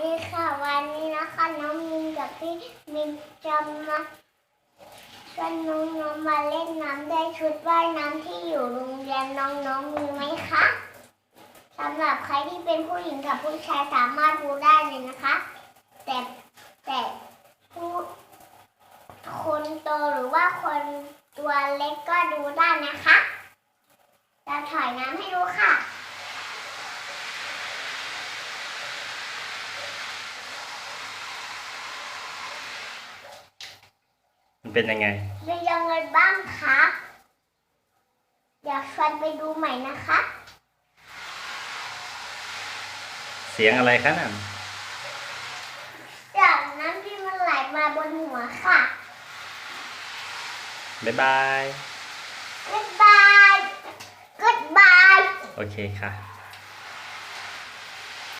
ดีค่ะวันนี้นะคะน้องมินกับพี่มินจะมาชวนน้องๆมาเล่นน้ำได้ชุดว่ายน้ำที่อยู่โรงเรียนน้องๆมีไหมคะสำหรับใครที่เป็นผู้หญิงกับผู้ชายสามารถดูได้เลยนะคะ แต่แต่ผู้คนโตหรือว่าคนตัวเล็กก็ดูได้นะคะจะถอยน้ำให้ดูค่ะ มันเป็นยังไง เป็นยังไงบ้างคะอยากชวนไปดูใหม่นะคะ เสียงอะไรคะนั่นจากน้ำที่มันไหลมาบนหัวค่ะ บ๊ายบาย Goodbye Goodbye โอเคค่ะ